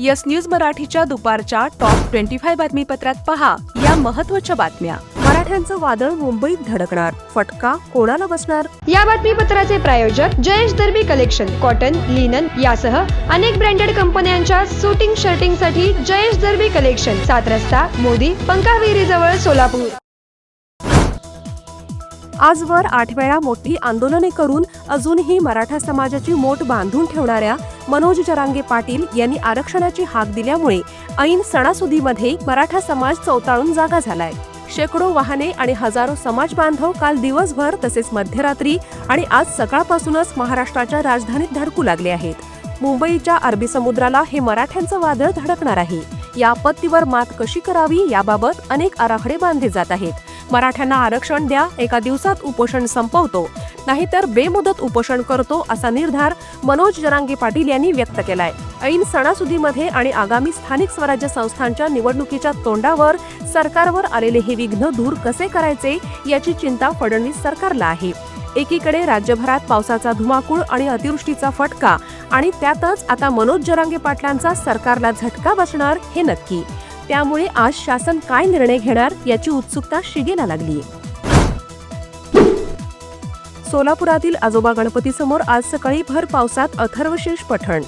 Yes news मराठीच्या दुपारच्या top twenty five बातमीपत्रात पहा या महत्त्वाच्या बातम्या. मराठ्यांचं वादळ मुंबईत धडकणार. फटका कोणाला बसणार? या बातमीपत्राचे प्रायोजक Jayesh Darbi collection cotton linen यासह अनेक ब्रँडेड कंपन्यांच्या सुटिंग शर्टिंगसाठी जयेश दर्बी कलेक्शन सात रस्ता मोदी पंकाविरी जवळ सोलापूर. आजवर आठ वेळा मोठी आंदोलने करून अजूनही मराठा समाजाची मोठ बांधून ठेवणाऱ्या मनोज जरांगे पाटील यांनी आरक्षणाची हाक दिल्यामुळे ऐन सणासुदीमध्ये मराठा समाज चौताळून जागा झालाय. शेकडो वाहने आणि हजारो समाज बांधव काल दिवसभर तसेच मध्यरात्री आणि आज सकाळपासूनच महाराष्ट्राच्या राजधानीत धडकू लागले आहेत. मुंबईच्या अरबी समुद्राला हे मराठ्यांचं वादळ धडकणार आहे. या आपत्तीवर मात कशी करावी याबाबत अनेक आराखडे बांधले जात आहेत. मराठ्यांना आरक्षण द्या एका दिवसात उपोषण संपवतो. नाहीतर बेमुदत उपोषण करतो असा निर्धार मनोज जरांगे पाटील यांनी व्यक्त केलाय. ऐन सणासुदीमध्ये आणि आगामी स्थानिक स्वराज्य संस्थांच्या निवडणुकीच्या तोंडावर सरकारवर आलेले हे विघ्न दूर कसे करायचे याची चिंता फडणवीस सरकारला आहे. एकीकडे राज्यभरात पावसाचा धुमाकूळ आणि अतिवृष्टीचा फटका आणि त्यातच आता मनोज जरांगे पाटलांचा सरकारला झटका बसणार हे नक्की. त्यामुळे आज शासन काय निर्णय घेणार याची उत्सुकता शिगेला लागली सोलापुरातील आजोबा गणपती समोर आज सकाळी भर पावसात अथर्वशेष पठण.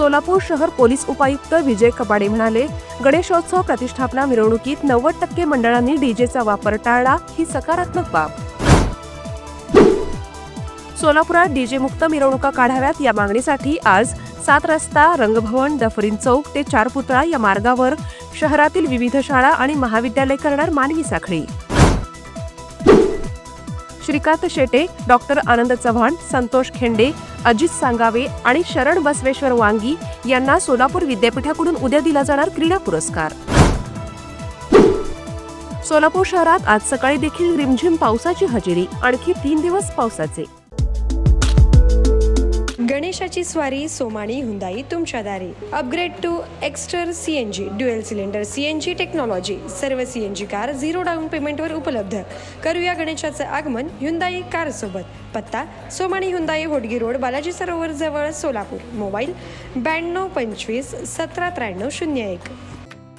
सोलापूर शहर पोलीस उपायुक्त विजय कपाडे म्हणाले गणेशोत्सव प्रतिष्ठापना मिरवणुकीत नव्वद टक्के मंडळांनी डीजेचा वापर टाळला ही सकारात्मक बाब. सोलापुरात डीजे मुक्त मिरवणुका काढाव्यात या मागणीसाठी आज सात रस्ता रंगभवन डफरीन चौक ते चार पुतळा या मार्गावर शहरातील विविध शाळा आणि महाविद्यालय करणार मानवी साखळी. श्रीकांत शेटे डॉक्टर आनंद चव्हाण संतोष खेंडे अजित सांगावे आणि शरण बसवेश्वर वांगी यांना सोलापूर विद्यापीठाकडून उद्या दिला जाणार क्रीडा पुरस्कार. सोलापूर शहरात आज सकाळी देखील रिमझिम पावसाची हजेरी आणखी तीन दिवस पावसाचे. गणेशाची स्वारी सोमाणी हुंदाई तुमच्या दारी. Upgrade to Exter C N G dual cylinder C N G technology सर्व C N G car zero down पेमेंटवर उपलब्ध. करूया गणेशाचं आगमन हुंदाई कार सोबत. पत्ता सोमाणी हुंदाई होडगी रोड बालाजी सरोवर जवळ सोलापूर. मोबाईल ब्याण्णव पंचवीस सतरा त्र्याण्णव शून्य एक.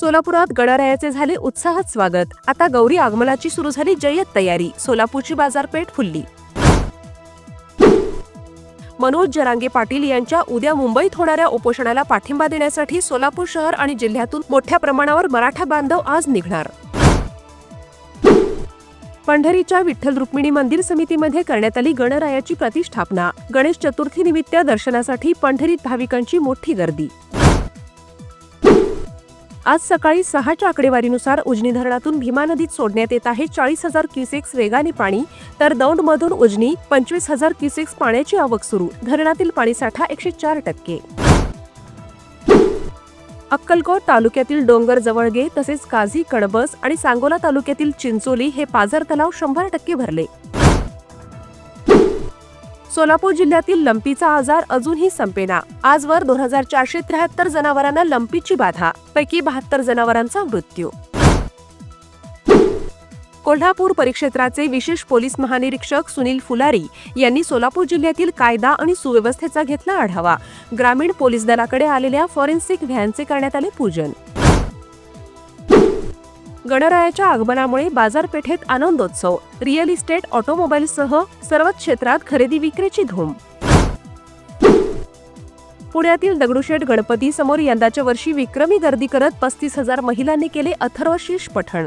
सोलापुरात गणरायाचे झाले उत्साहात स्वागत. आता गौरी आगमनाची सुरू झाली जय्यत तयारी. सोलापूरची बाजारपेठ फुलली. मनोज जरांगे पाटील यांच्या उद्या मुंबईत होणाऱ्या उपोषणाला पाठिंबा देण्यासाठी सोलापूर शहर आणि जिल्ह्यातून मोठ्या प्रमाणावर मराठा बांधव आज निघणार. पंढरीच्या विठ्ठल रुक्मिणी मंदिर समितीमध्ये करण्यात आली गणरायाची प्रतिष्ठापना. गणेश चतुर्थी निमित्त दर्शनासाठी पंढरीत भाविकांची मोठी गर्दी. आज सकाळी सहाच्या आकडेवारीनुसार उजनी धरणातून भीमा नदीत सोडण्यात येत आहे चाळीस हजार क्युसेक्स वेगाने पाणी. तर दौंडमधून उजनी पंचवीस हजार क्युसेक्स पाण्याची आवक सुरू. धरणातील पाणीसाठा एकशे चार टक्के. अक्कलकोट तालुक्यातील डोंगर जवळगे तसेच काझी कणबस आणि सांगोला तालुक्यातील चिंचोली हे पाझर तलाव शंभर टक्के भरले. सोलापूर जिल्ह्यातील लंपीचा आजार अजूनही संपेना. आजवर दोन हजार चारशे त्र्याहत्तर जनावरांना लंपीची बाधा पैकी बहात्तर जनावरांचा मृत्यू. कोल्हापूर परिक्षेत्राचे विशेष पोलीस महानिरीक्षक सुनील फुलारी यांनी सोलापूर जिल्ह्यातील कायदा आणि सुव्यवस्थेचा घेतला आढावा. ग्रामीण पोलीस दलाकडे आलेल्या फॉरेन्सिक व्हॅनचे करण्यात आले पूजन. गणरायाच्या आगमनामुळे बाजारपेठेत आनंदोत्सव रिअल इस्टेट ऑटोमोबाईलसह सर्वच क्षेत्रात खरेदी विक्रीची धूम. पुण्यातील दगडूशेठ गणपती समोर यंदाच्या वर्षी विक्रमी गर्दी करत पस्तीस हजार महिलांनी केले अथर्वशीर्ष पठण.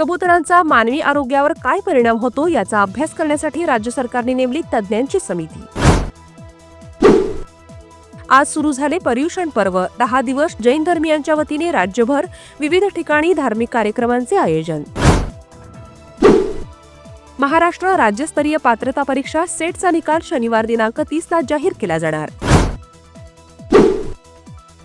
कबुतरांचा मानवी आरोग्यावर काय परिणाम होतो याचा अभ्यास करण्यासाठी राज्य सरकारने नेमली तज्ज्ञांची समिती. आज सुरू झाले पर्युषण पर्व. दहा दिवस जैन धर्मियांच्या वतीने राज्यभर विविध ठिकाणी धार्मिक कार्यक्रमांचे आयोजन. महाराष्ट्र राज्यस्तरीय पात्रता परीक्षा सेटचा निकाल शनिवार दिनांक तीसला जाहीर केला जाणार.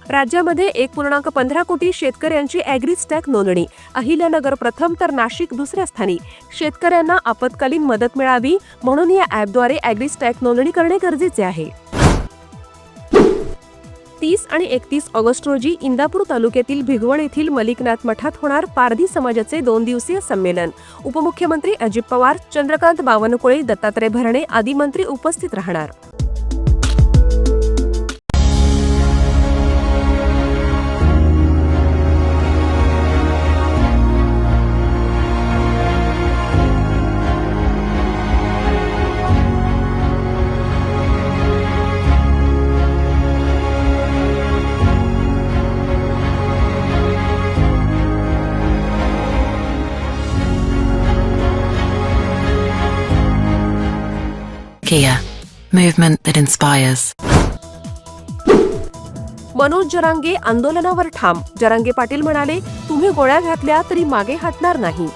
राज्यामध्ये एक पूर्णांक पंधरा कोटी शेतकऱ्यांची अॅग्रीस्टॅक नोंदणी. अहिल्यानगर प्रथम तर नाशिक दुसऱ्या स्थानी. शेतकऱ्यांना आपत्कालीन मदत मिळावी म्हणून या ॲपद्वारे अॅग्रीस्टॅक नोंदणी करणे गरजेचे आहे. तीस आणि एकतीस ऑगस्ट रोजी इंदापूर तालुक्यातील भिगवण येथील मलिकनाथ मठात होणार पारधी समाजाचे दोन दिवसीय संमेलन. उपमुख्यमंत्री अजित पवार चंद्रकांत बावनकुळे दत्तात्रय भरणे आदी मंत्री उपस्थित राहणार. Kia, movement that inspires. Manoj Jarange आंदोलनावर ठाम. जरांगे पाटील म्हणाले तुम्ही गोळ्या घातल्या तरी मागे हटणार नाही.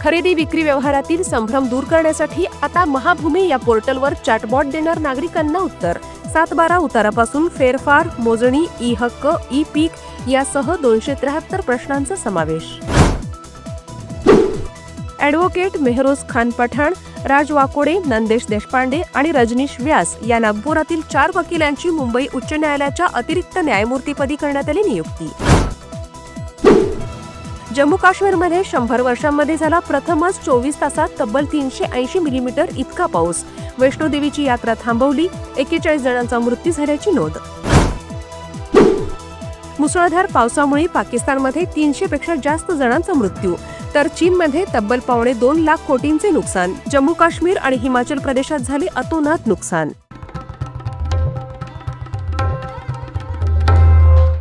खरेदी विक्री व्यवहारातील संभ्रम दूर करण्यासाठी आता महाभूमी या पोर्टलवर चॅटबॉट देणार नागरिकांना उत्तर. सात बारा उतारापासून फेरफार मोजणी ई हक्क ई पीक यासह दोनशे त्र्याहत्तर प्रश्नांचा समावेश. ॲडव्होकेट मेहरोज खान पठाण राज वाकोडे नंदेश देशपांडे आणि रजनीश व्यास या नागपुरातील चार वकिलांची मुंबई उच्च न्यायालयाच्या अतिरिक्त न्यायमूर्तीपदी करण्यात आली नियुक्ती. जम्मू काश्मीरमध्ये शंभर वर्षांमध्ये झाला प्रथमच चोवीस तासात तब्बल तीनशे ऐंशी मिलीमीटर इतका पाऊस. वैष्णोदेवीची यात्रा थांबवली एकेचाळीस जणांचा मृत्यू झाल्याची नोंद. मुसळधार पावसामुळे पाकिस्तानमध्ये तीनशे पेक्षा जास्त जणांचा मृत्यू. तर चीनमध्ये तब्बल पावणे दोन लाख कोटींचे नुकसान जम्मू काश्मीर आणि हिमाचल प्रदेशात झाले अतोनात नुकसान.